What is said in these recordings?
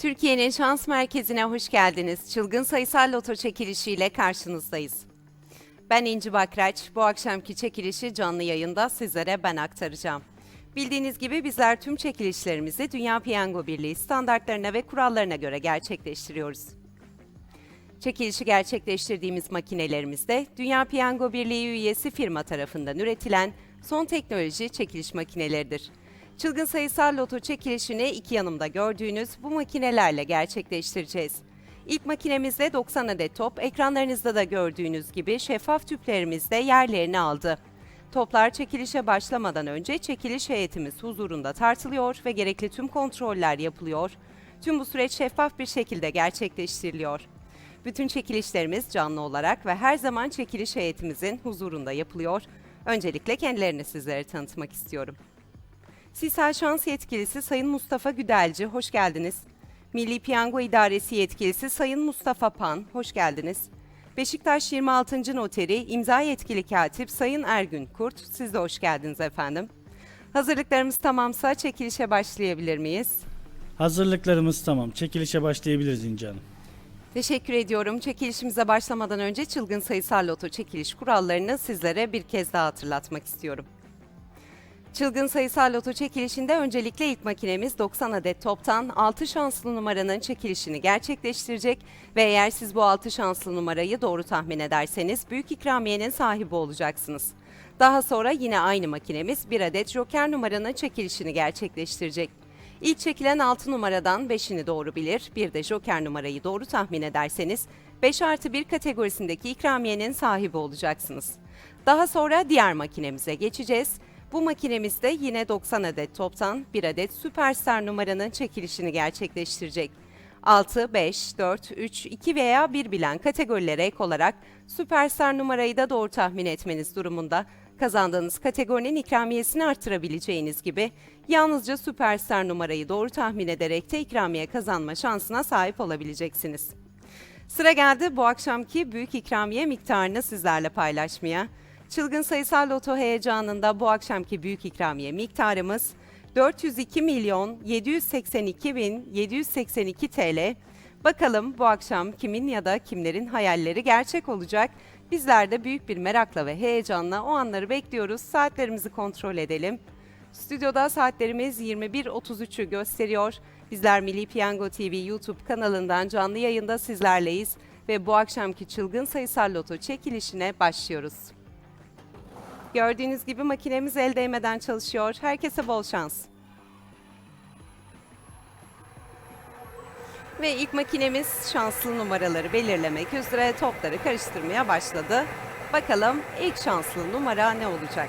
Türkiye'nin şans merkezine hoş geldiniz. Çılgın sayısal loto çekilişiyle karşınızdayız. Ben İnci Bakraç. Bu akşamki çekilişi canlı yayında sizlere ben aktaracağım. Bildiğiniz gibi bizler tüm çekilişlerimizi Dünya Piyango Birliği standartlarına ve kurallarına göre gerçekleştiriyoruz. Çekilişi gerçekleştirdiğimiz makinelerimizde Dünya Piyango Birliği üyesi firma tarafından üretilen son teknoloji çekiliş makineleridir. Çılgın sayısal loto çekilişini iki yanımda gördüğünüz bu makinelerle gerçekleştireceğiz. İlk makinemizde 90 adet top, ekranlarınızda da gördüğünüz gibi şeffaf tüplerimizde yerlerini aldı. Toplar çekilişe başlamadan önce çekiliş heyetimiz huzurunda tartılıyor ve gerekli tüm kontroller yapılıyor. Tüm bu süreç şeffaf bir şekilde gerçekleştiriliyor. Bütün çekilişlerimiz canlı olarak ve her zaman çekiliş heyetimizin huzurunda yapılıyor. Öncelikle kendilerini sizlere tanıtmak istiyorum. Sisal Şans Yetkilisi Sayın Mustafa Güdelci, hoş geldiniz. Milli Piyango İdaresi Yetkilisi Sayın Mustafa Pan, hoş geldiniz. Beşiktaş 26. Noteri İmza Yetkili Katip Sayın Ergün Kurt, siz de hoş geldiniz efendim. Hazırlıklarımız tamamsa çekilişe başlayabilir miyiz? Hazırlıklarımız tamam. Çekilişe başlayabiliriz İnci Hanım. Teşekkür ediyorum. Çekilişimize başlamadan önce çılgın sayısal loto çekiliş kurallarını sizlere bir kez daha hatırlatmak istiyorum. Çılgın sayısal loto çekilişinde öncelikle ilk makinemiz 90 adet toptan 6 şanslı numaranın çekilişini gerçekleştirecek ve eğer siz bu 6 şanslı numarayı doğru tahmin ederseniz büyük ikramiyenin sahibi olacaksınız. Daha sonra yine aynı makinemiz bir adet joker numaranın çekilişini gerçekleştirecek. İlk çekilen 6 numaradan 5'ini doğru bilir, bir de joker numarayı doğru tahmin ederseniz 5 artı 1 kategorisindeki ikramiyenin sahibi olacaksınız. Daha sonra diğer makinemize geçeceğiz. Bu makinemizde yine 90 adet toptan bir adet süperstar numaranın çekilişini gerçekleştirecek. 6, 5, 4, 3, 2 veya 1 bilen kategorilere ek olarak süperstar numarayı da doğru tahmin etmeniz durumunda kazandığınız kategorinin ikramiyesini arttırabileceğiniz gibi yalnızca süperstar numarayı doğru tahmin ederek de ikramiye kazanma şansına sahip olabileceksiniz. Sıra geldi bu akşamki büyük ikramiye miktarını sizlerle paylaşmaya. Çılgın sayısal loto heyecanında bu akşamki büyük ikramiye miktarımız 402 milyon 782 bin 782 TL. Bakalım bu akşam kimin ya da kimlerin hayalleri gerçek olacak? Bizler de büyük bir merakla ve heyecanla o anları bekliyoruz. Saatlerimizi kontrol edelim. Stüdyoda saatlerimiz 21.33'ü gösteriyor. Bizler Milli Piyango TV YouTube kanalından canlı yayında sizlerleyiz ve bu akşamki çılgın sayısal loto çekilişine başlıyoruz. Gördüğünüz gibi makinemiz el değmeden çalışıyor. Herkese bol şans. Ve ilk makinemiz şanslı numaraları belirlemek üzere topları karıştırmaya başladı. Bakalım ilk şanslı numara ne olacak?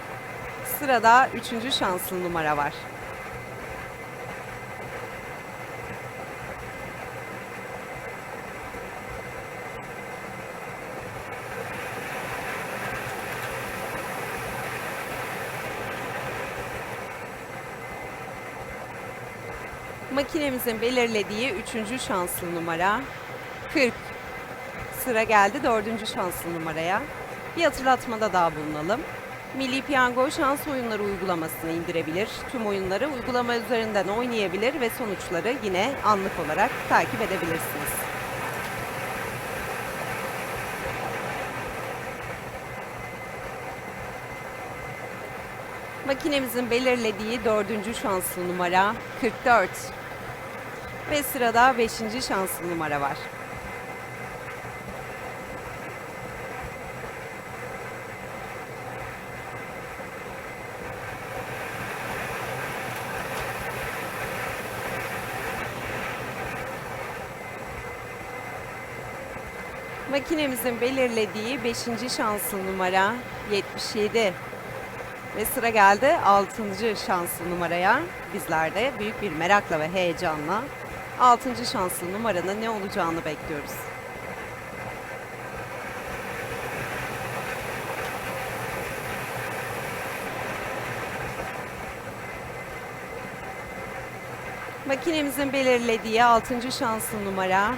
Sırada üçüncü şanslı numara var. Makinemizin belirlediği üçüncü şanslı numara 40. Sıra geldi dördüncü şanslı numaraya. Bir hatırlatmada daha bulunalım. Milli Piyango şans oyunları uygulamasını indirebilir. Tüm oyunları uygulama üzerinden oynayabilir ve sonuçları yine anlık olarak takip edebilirsiniz. Makinemizin belirlediği dördüncü şanslı numara 44. Ve sırada beşinci şanslı numara var. Makinemizin belirlediği 5. şanslı numara 77. Ve sıra geldi 6. şanslı numaraya. Bizler de büyük bir merakla ve heyecanla 6. şanslı numaranın ne olacağını bekliyoruz. Makinemizin belirlediği 6. şanslı numara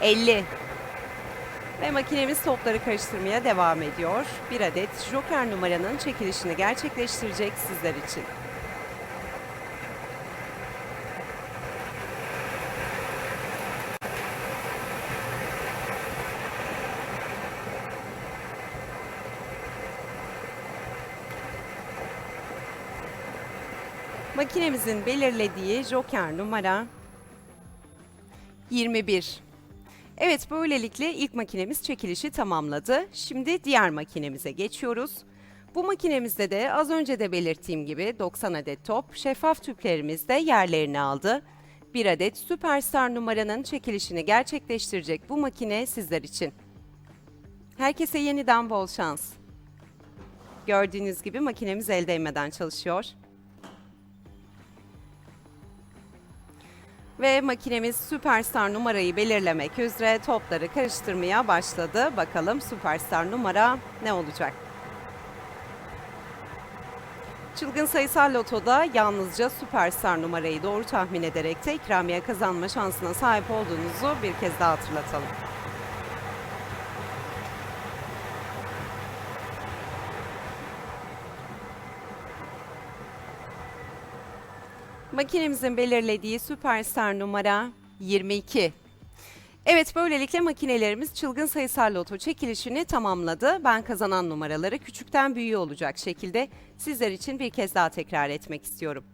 50. Ve makinemiz topları karıştırmaya devam ediyor. Bir adet Joker numaranın çekilişini gerçekleştirecek sizler için. Makinemizin belirlediği Joker numara 21. Evet böylelikle ilk makinemiz çekilişi tamamladı. Şimdi diğer makinemize geçiyoruz. Bu makinemizde de az önce de belirttiğim gibi 90 adet top şeffaf tüplerimiz de yerlerini aldı. Bir adet Süperstar numaranın çekilişini gerçekleştirecek bu makine sizler için. Herkese yeniden bol şans. Gördüğünüz gibi makinemiz el değmeden çalışıyor. Ve makinemiz Süperstar numarayı belirlemek üzere topları karıştırmaya başladı. Bakalım Süperstar numara ne olacak? Çılgın sayısal lotoda yalnızca Süperstar numarayı doğru tahmin ederek de ikramiye kazanma şansına sahip olduğunuzu bir kez daha hatırlatalım. Makinemizin belirlediği Süperstar numara 22. Evet böylelikle makinelerimiz çılgın sayısal loto çekilişini tamamladı. Ben kazanan numaraları küçükten büyüğe olacak şekilde sizler için bir kez daha tekrar etmek istiyorum.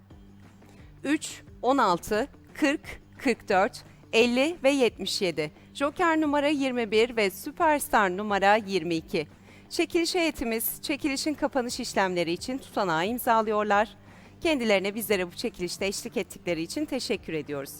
3, 16, 40, 44, 50 ve 77. Joker numara 21 ve Süperstar numara 22. Çekiliş heyetimiz çekilişin kapanış işlemleri için tutanağı imzalıyorlar. Kendilerine bizlere bu çekilişte eşlik ettikleri için teşekkür ediyoruz.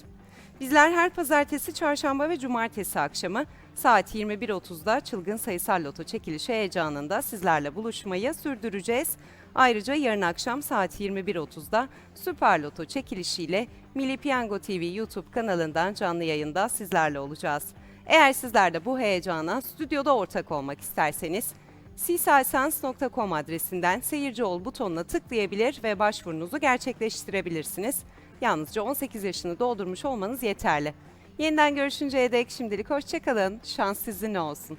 Bizler her pazartesi, çarşamba ve cumartesi akşamı saat 21.30'da çılgın sayısal loto çekilişi heyecanında sizlerle buluşmayı sürdüreceğiz. Ayrıca yarın akşam saat 21.30'da Süper Loto çekilişiyle Milli Piyango TV YouTube kanalından canlı yayında sizlerle olacağız. Eğer sizler de bu heyecana stüdyoda ortak olmak isterseniz sisalsans.com adresinden seyirci ol butonuna tıklayabilir ve başvurunuzu gerçekleştirebilirsiniz. Yalnızca 18 yaşını doldurmuş olmanız yeterli. Yeniden görüşünceye dek şimdilik hoşçakalın. Şans sizinle olsun.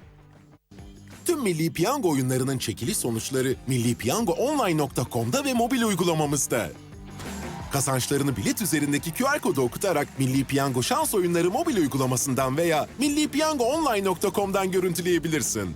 Tüm Milli Piyango oyunlarının çekiliş sonuçları millipiyangoonline.com'da ve mobil uygulamamızda. Kazançlarını bilet üzerindeki QR kodu okutarak Milli Piyango şans oyunları mobil uygulamasından veya millipiyangoonline.com'dan görüntüleyebilirsin.